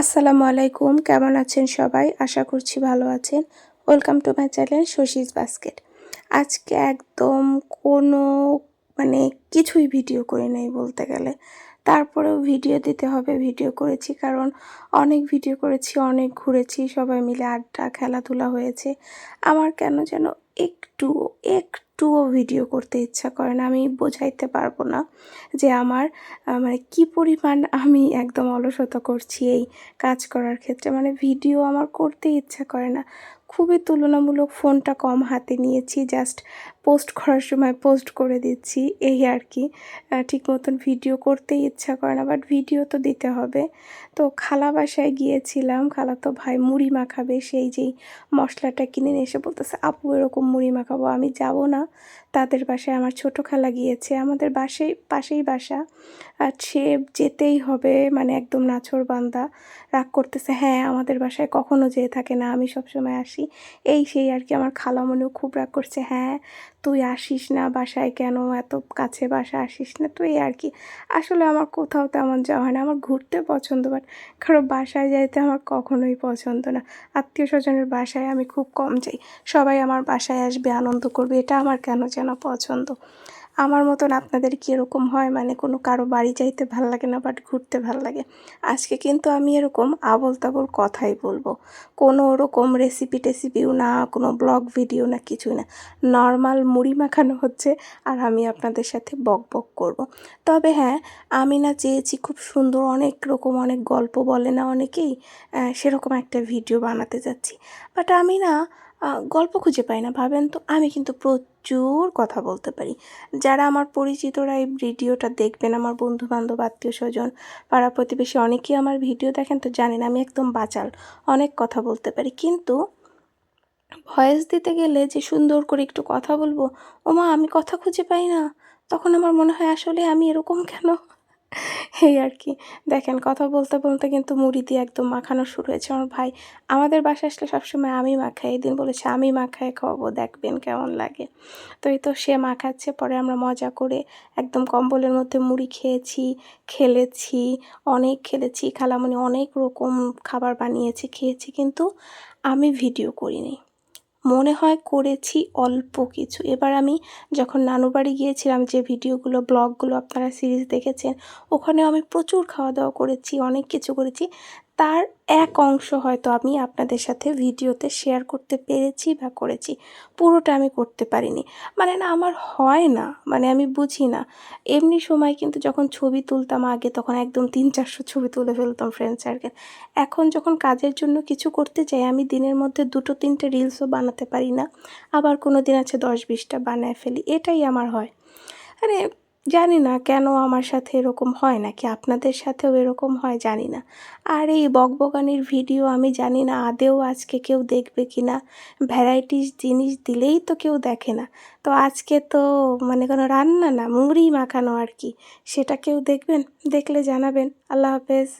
আসসালামু আলাইকুম, কেমন আছেন সবাই? আশা করছি ভালো আছেন। Welcome to my channel Shashi's basket আজকে একদম কোনো মানে কিছুই ভিডিও করে নেই বলতে গেলে। তারপরেও ভিডিও দিতে হবে ভিডিও করেছি কারণ অনেক ভিডিও করেছি, অনেক ঘুরেছি, সবাই মিলে আড্ডা, খেলাধুলা হয়েছে। আমার কেন যেন একটু একটু একটুও ভিডিও করতে ইচ্ছা করে না, আমি বোঝাইতে পারব না যে আমার মানে কি পরিমাণ আমি একদম অলসতা করছি এই কাজ করার ক্ষেত্রে। মানে ভিডিও আমার করতে ইচ্ছা করে না। খুবই তুলনামূলক ফোনটা কম হাতে নিয়েছি জাস্ট পোস্ট করার সময় পোস্ট করে দিচ্ছি, এই আর কি। ঠিক মতন ভিডিও করতেই ইচ্ছা করে না বাট ভিডিও তো দিতে হবে। তো খালা বাসায় গিয়েছিলাম, খালা তো ভাই মুড়ি মাখাবে, সেই যেই মশলাটা কিনে এসে বলতেছে, আপু, এরকম মুড়ি মাখাবো, আমি যাব না। তাদের বাসায় আমার ছোটো খালা গিয়েছে, আমাদের বাসেই পাশেই বাসা। আর সে যেতেই হবে মানে একদম নাছর বান্দা, রাগ করতেছে হ্যাঁ আমাদের বাসায় কখনো যেয়ে থাকে না, আমি সবসময় আসি। এই সেই আর কি আমার খালা মনেও খুব রাগ করছে হ্যাঁ তুই আসিস না বাসায় কেন? এত কাছে বাসা আসিস না? তুই আর কি। আসলে আমার কোথাও তেমন যাওয়া হয় না, আমার ঘুরতে পছন্দ, বাট কারও বাসায় যাইতে আমার কখনোই পছন্দ না। আত্মীয় স্বজনের বাসায় আমি খুব কম যাই। সবাই আমার বাসায় আসবে, আনন্দ করবে, এটা আমার কেন যেন পছন্দ? আমার মতন আপনাদের কি এরকম হয়? মানে কোনো কারও বাড়ি যাইতে ভালো লাগে না বাট ঘুরতে ভালো লাগে। আজকে কিন্তু আমি এরকম আবল তাবল কথাই বলব। কোনো ওরকম রেসিপি টেসিপিও না, কোনো ব্লগ ভিডিও না, কিছুই না। নর্মাল মুড়ি মাখানো হচ্ছে আর আমি আপনাদের সাথে বক বক করব। তবে হ্যাঁ আমি না চেয়েছি খুব সুন্দর অনেক রকম অনেক গল্প বলে না অনেকেই সেরকম একটা ভিডিও বানাতে যাচ্ছি। বাট আমি না গল্প খুঁজে পাই না। ভাবেন তো, আমি কিন্তু প্রচুর কথা বলতে পারি। যারা আমার পরিচিতরা এই ভিডিওটা দেখবেন, আমার বন্ধু বান্ধব আত্মীয় স্বজন পাড়া প্রতিবেশী, অনেকেই আমার ভিডিও দেখেন তো জানেন আমি একদম বাচাল, অনেক কথা বলতে পারি। কিন্তু ভয়েস দিতে গেলে যে সুন্দর করে একটু কথা বলব, ওমা আমি কথা খুঁজে পাই না, তখন আমার মনে হয় আসলে আমি এরকম কেন? এই আর কি। দেখেন, কথা বলতে বলতে কিন্তু মুড়ি দিয়ে একদম মাখানো শুরু হয়েছে। আমার ভাই, আমাদের বাসায় আসলে সবসময় আমি মাখাই। এই দিন বলেছে, আমি মাখায় খাওয়াবো, দেখবেন কেমন লাগে। তো এই তো সে মাখাচ্ছে, পরে আমরা মজা করে একদম কম্বলের মধ্যে মুড়ি খেয়েছি, খেলেছি, অনেক খেলেছি, খালামণি অনেক রকম খাবার বানিয়েছি, খেয়েছি, কিন্তু আমি ভিডিও করিনি। মনে হয় করেছি অল্প কিছু। এবার আমি যখন নানুবাড়ি গিয়েছিলাম, যে ভিডিওগুলো, ব্লগগুলো আপনারা সিরিজ দেখেছেন ওখানে আমি প্রচুর খাওয়া দাওয়া করেছি, অনেক কিছু করেছি। তার এক অংশ হয়তো আমি আপনাদের সাথে ভিডিওতে শেয়ার করতে পেরেছি বা করেছি। পুরোটা আমি করতে পারিনি। মানে না, আমার হয় না। মানে আমি বুঝি না। এমনি সময় কিন্তু যখন ছবি তুলতাম আগে, তখন একদম তিন চারশো ছবি তুলে ফেলতাম ফ্রেন্ড সার্কেল এখন যখন কাজের জন্য কিছু করতে চাই, আমি দিনের মধ্যে দুটো, তিনটে রিলসও বানাতে পারি না। আবার কোনো দিন আছে দশ, বিশটা বানায় ফেলি। এটাই আমার হয়। আরে জানি না কেন আমার সাথে এরকম হয় নাকি, আপনাদের সাথেও এরকম হয় জানি না। আর এই বকবগানির ভিডিও আমি জানি না আদেও আজকে কেউ দেখবে কি না, ভ্যারাইটিস জিনিস দিলেই তো কেউ দেখে না। তো আজকে তো মানে কোনো রান্না না, মুড়ি মাখানো আর কি, সেটা কেউ দেখবেন? দেখলে জানাবেন। আল্লাহ হাফেজ।